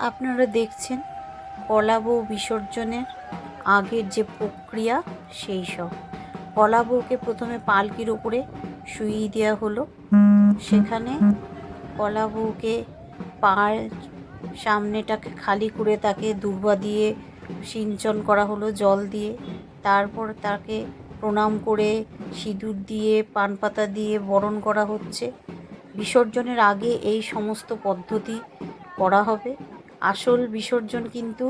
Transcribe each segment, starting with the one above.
আপনারা দেখছেন কলা বউ বিসর্জনের আগের যে প্রক্রিয়া, সেই সব। কলা বউকে প্রথমে পালকির ওপরে শুইয়ে দেওয়া হলো। সেখানে কলা বউকে পায়ের সামনেটাকে খালি করে তাকে দুর্বা দিয়ে সিঞ্চন করা হলো, জল দিয়ে। তারপর তাকে প্রণাম করে সিঁদুর দিয়ে পান পাতা দিয়ে বরণ করা হচ্ছে। বিসর্জনের আগে এই সমস্ত পদ্ধতি করা হবে। আসল বিসর্জন কিন্তু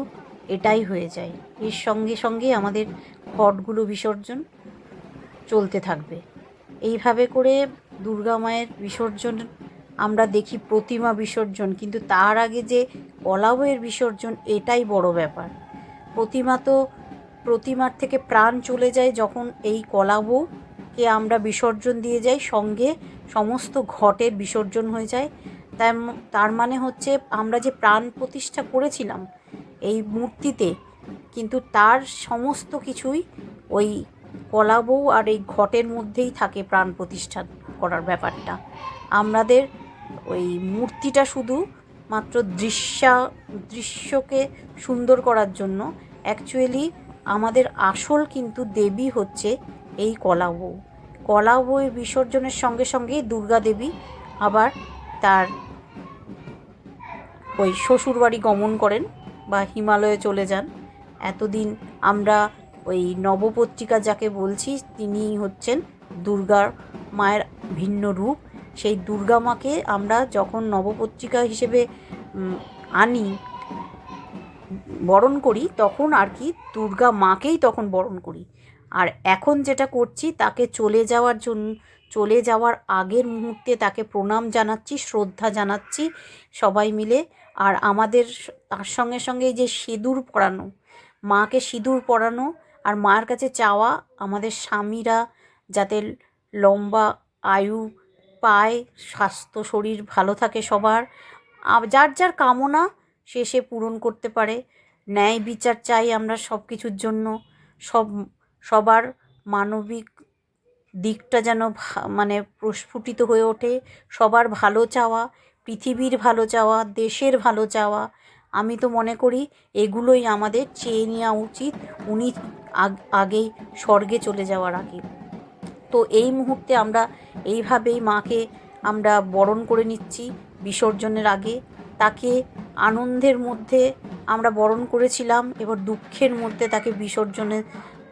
এটাই হয়ে যায়। এর সঙ্গে সঙ্গে আমাদের ঘটগুলো বিসর্জন চলতে থাকবে। এইভাবে করে দুর্গা মায়ের বিসর্জন আমরা দেখি প্রতিমা বিসর্জন, কিন্তু তার আগে যে কলাবয়ের বিসর্জন, এটাই বড় ব্যাপার। প্রতিমা তো প্রতিমার থেকে প্রাণ চলে যায় যখন এই কলাবউকে আমরা বিসর্জন দিয়ে যাই, সঙ্গে সমস্ত ঘটের বিসর্জন হয়ে যায়। তার তার মানে হচ্ছে আমরা যে প্রাণ প্রতিষ্ঠা করেছিলাম এই মূর্তিতে, কিন্তু তার সমস্ত কিছুই ওই কলাবউ আর এই ঘটের মধ্যেই থাকে প্রাণ প্রতিষ্ঠা করার ব্যাপারটা। আমাদের ওই মূর্তিটা শুধু মাত্র দৃশ্যা, দৃশ্যকে সুন্দর করার জন্য অ্যাকচুয়ালি আমাদের আসল কিন্তু দেবী হচ্ছে এই কলা বউ। কলা বিসর্জনের সঙ্গে সঙ্গে দুর্গা দেবী আবার তার ওই শ্বশুরবাড়ি গমন করেন বা হিমালয়ে চলে যান। এতদিন আমরা ওই নবপত্রিকা যাকে বলছি, তিনি হচ্ছেন দুর্গার মায়ের ভিন্ন রূপ। সেই দুর্গা মাকে আমরা যখন নবপত্রিকা হিসেবে আনি, বরণ করি, তখন আর কি দুর্গা মাকেই তখন বরণ করি। আর এখন যেটা করছি, তাকে চলে যাওয়ার জন্য চলে যাওয়ার আগের মুহূর্তে তাকে প্রণাম জানাচ্ছি, শ্রদ্ধা জানাচ্ছি সবাই মিলে। আর আমাদের তার সঙ্গে সঙ্গে যে সিঁদুর পরানো, মাকে সিঁদুর পরানো আর মার কাছে চাওয়া আমাদের স্বামীরা যাতে লম্বা আয়ু পায়, স্বাস্থ্য, শরীর ভালো থাকে সবার। যার যার কামনা সে সে পূরণ করতে পারে। ন্যায় বিচার চাই আমরা সব কিছুর জন্য। সব, সবার মানবিক দিকটা যেন মানে প্রস্ফুটিত হয়ে ওঠে। সবার ভালো চাওয়া, পৃথিবীর ভালো চাওয়া, দেশের ভালো চাওয়া। আমি তো মনে করি এগুলোই আমাদের চেয়ে নেওয়া উচিত। উনি আগ- আগেই স্বর্গে চলে যাওয়ার আগে। তো এই মুহূর্তে আমরা এইভাবেই মাকে আমরা বরণ করে নিচ্ছি বিসর্জনের আগে। তাকে আনন্দের মধ্যে আমরা বরণ করেছিলাম, এবার দুঃখের মধ্যে তাকে বিসর্জনের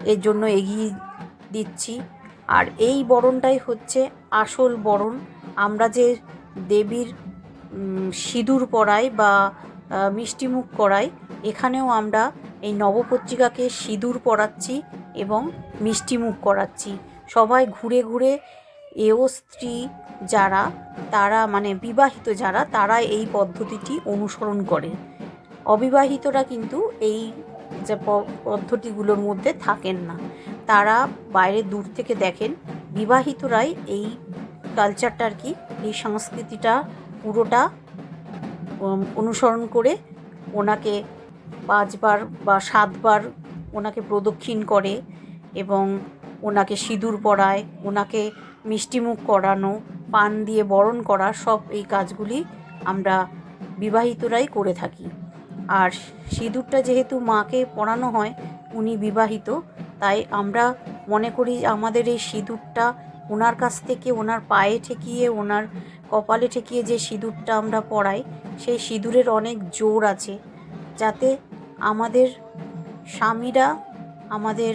এর জন্য এগিয়ে দিচ্ছি। আর এই বরণটাই হচ্ছে আসল বরণ। আমরা যে দেবীর সিঁদুর পরাই বা মিষ্টিমুখ করাই, এখানেও আমরা এই নবপত্রিকাকে সিঁদুর পরাচ্ছি এবং মিষ্টিমুখ করাচ্ছি। সবাই ঘুরে ঘুরে এও স্ত্রী যারা, তারা মানে বিবাহিত যারা, তারা এই পদ্ধতিটি অনুসরণ করে। অবিবাহিতরা কিন্তু এই যে পদ্ধতিগুলোর মধ্যে থাকেন না। তারা বাইরে দূর থেকে দেখেন, বিবাহিতরাই এই কালচারটা আর কি, এই সংস্কৃতিটা পুরোটা অনুসরণ করে ওনাকে পাঁচবার বা সাতবার ওনাকে প্রদক্ষিণ করে এবং ওনাকে সিঁদুর পরায়, ওনাকে মিষ্টিমুখ করানো, পান দিয়ে বরণ করা, সব এই কাজগুলি আমরা বিবাহিতরাই করে থাকি। আর সিঁদুরটা যেহেতু মাকে পরানো হয়, উনি বিবাহিত তাই আমরা মনে করি আমাদের এই সিঁদুরটা ওনার কাছ থেকে, ওনার পায়ে ঠেকিয়ে, ওনার কপালে ঠেকিয়ে যে সিঁদুরটা আমরা পরাই, সেই সিঁদুরের অনেক জোর আছে। যাতে আমাদের স্বামীরা আমাদের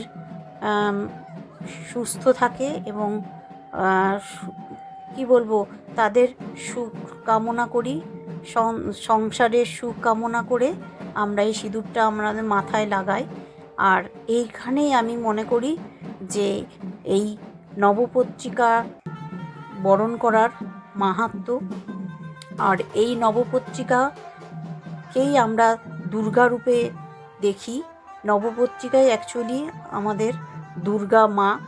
সুস্থ থাকে এবং কি বলব, তাদের সুখ কামনা করি সংসারের সুখ কামনা করে আমরা এই সিঁদুরটা আমাদের মাথায় লাগাই। আর এইখানেই আমি মনে করি যে এই নবপত্রিকা বরণ করার মাহাত্ম্য আর এই নবপত্রিকাকেই আমরা দুর্গা রূপে দেখি। নবপত্রিকায় অ্যাকচুয়ালি আমাদের দুর্গা মা।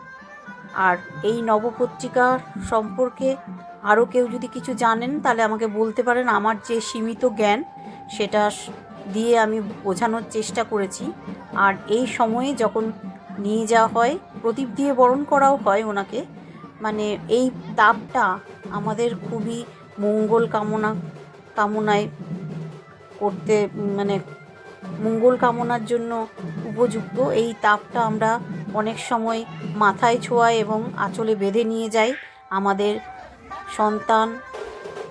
আর এই নবপত্রিকা সম্পর্কে আরও কেউ যদি কিছু জানেন, তাহলে আমাকে বলতে পারেন। আমার যে সীমিত জ্ঞান, সেটা দিয়ে আমি বোঝানোর চেষ্টা করেছি। আর এই সময়ে যখন নিয়ে যাওয়া হয়, প্রদীপ দিয়ে বরণ করাও হয় ওনাকে মানে এই তাপটা আমাদের খুবই মঙ্গল কামনা, কামনায় করতে মানে মঙ্গল কামনার জন্য উপযুক্ত। এই তাপটা আমরা অনেক সময় মাথায় ছোঁয়াই এবং আঁচলে বেঁধে নিয়ে যাই। আমাদের সন্তান,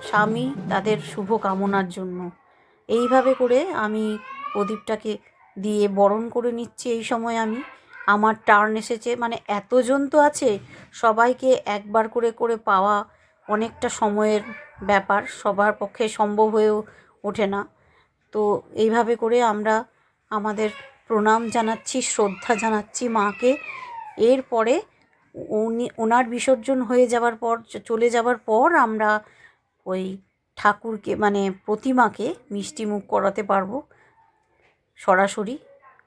স্বামী তাদের শুভ কামনার জন্য। এইভাবে করে আমি প্রদীপটাকে দিয়ে বরণ করে নিচ্ছি এই সময় আমি। আমার টার্ন এসেছে মানে এতজন তো আছে, সবাইকে একবার করে করে পাওয়া অনেকটা সময়ের ব্যাপার, সবার পক্ষে সম্ভব হয়েও ওঠে না। তো এইভাবে করে আমরা আমাদের প্রণাম জানাচ্ছি, শ্রদ্ধা জানাচ্ছি মাকে। এরপরে উনি, ওনার বিসর্জন হয়ে যাওয়ার পর, চলে যাওয়ার পর আমরা ওই ঠাকুরকে মানে প্রতিমাকে মিষ্টি মুখ করাতে পারব সরাসরি।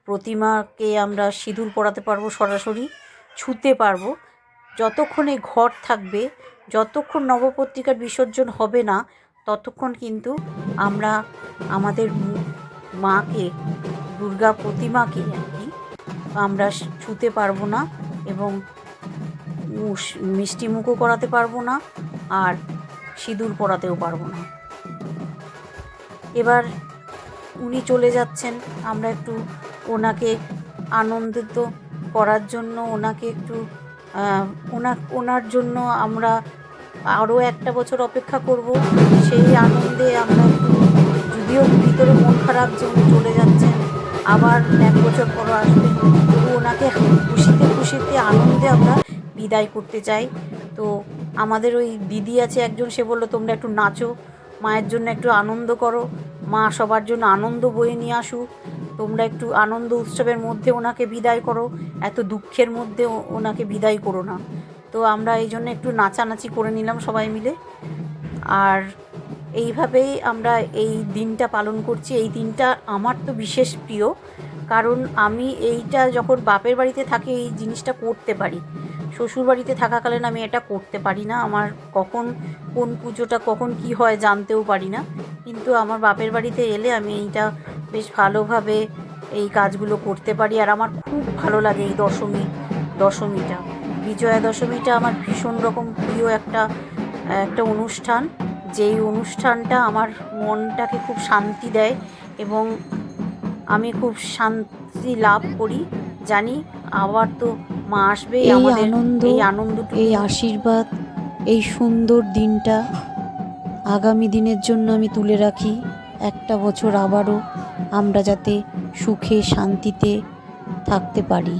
প্রতিমাকে আমরা সিঁদুর পরাতে পারব সরাসরি, ছুঁতে পারব। যতক্ষণে ঘর থাকবে, যতক্ষণ নবপত্রিকার বিসর্জন হবে না, ততক্ষণ কিন্তু আমরা আমাদের মাকে, দুর্গা প্রতিমাকে আর কি আমরা ছুঁতে পারব না এবং মুস- মিষ্টি মুখও করাতে পারব না। আর সিঁদুর পরাতেও পারব না। এবার উনি চলে যাচ্ছেন। আমরা একটু ওনাকে আনন্দিত করার জন্য, ওনাকে একটু ওনা, ওনার জন্য আমরা আরও একটা বছর অপেক্ষা করব। সেই আনন্দে আমরা একটু, যদিও ভিতরে মন খারাপ যে উনি চলে যাচ্ছেন, আবার এক বছর পর আসবেন। তবু ওনাকে খুশিতে খুশিতে আনন্দে আমরা বিদায় করতে চাই। তো আমাদের ওই দিদি আছে একজন, সে বলল, তোমরা একটু নাচো, মায়ের জন্য একটু আনন্দ করো। মা সবার জন্য আনন্দ বয়ে নিয়ে আসুক। তোমরা একটু আনন্দ উৎসবের মধ্যে ওনাকে বিদায় করো। এত দুঃখের মধ্যে ওনাকে বিদায় করো না। তো আমরা এই জন্য একটু নাচানাচি করে নিলাম সবাই মিলে। আর এইভাবেই আমরা এই দিনটা পালন করছি। এই দিনটা আমার তো বিশেষ প্রিয়। কারণ আমি এইটা যখন বাপের বাড়িতে থাকি, এই জিনিসটা করতে পারি। শ্বশুর বাড়িতে থাকাকালীন আমি এটা করতে পারি না। আমার কখন কোন পুজোটা, কখন কি হয় জানতেও পারি না। কিন্তু আমার বাপের বাড়িতে এলে আমি এইটা বেশ ভালোভাবে এই কাজগুলো করতে পারি। আর আমার খুব ভালো লাগে এই দশমী, দশমীটা। বিজয়া দশমীটা আমার ভীষণ রকম প্রিয় একটা একটা অনুষ্ঠান। যেই অনুষ্ঠানটা আমার মনটাকে খুব শান্তি দেয় এবং আমি খুব শান্তি লাভ করি। জানি আবার তো মা আসবে এই আমাদের আনন্দ, এই আনন্দ এই আশীর্বাদ এই সুন্দর দিনটা আগামী দিনের জন্য আমি তুলে রাখি। একটা বছর আবারও আমরা যাতে সুখে শান্তিতে থাকতে পারি।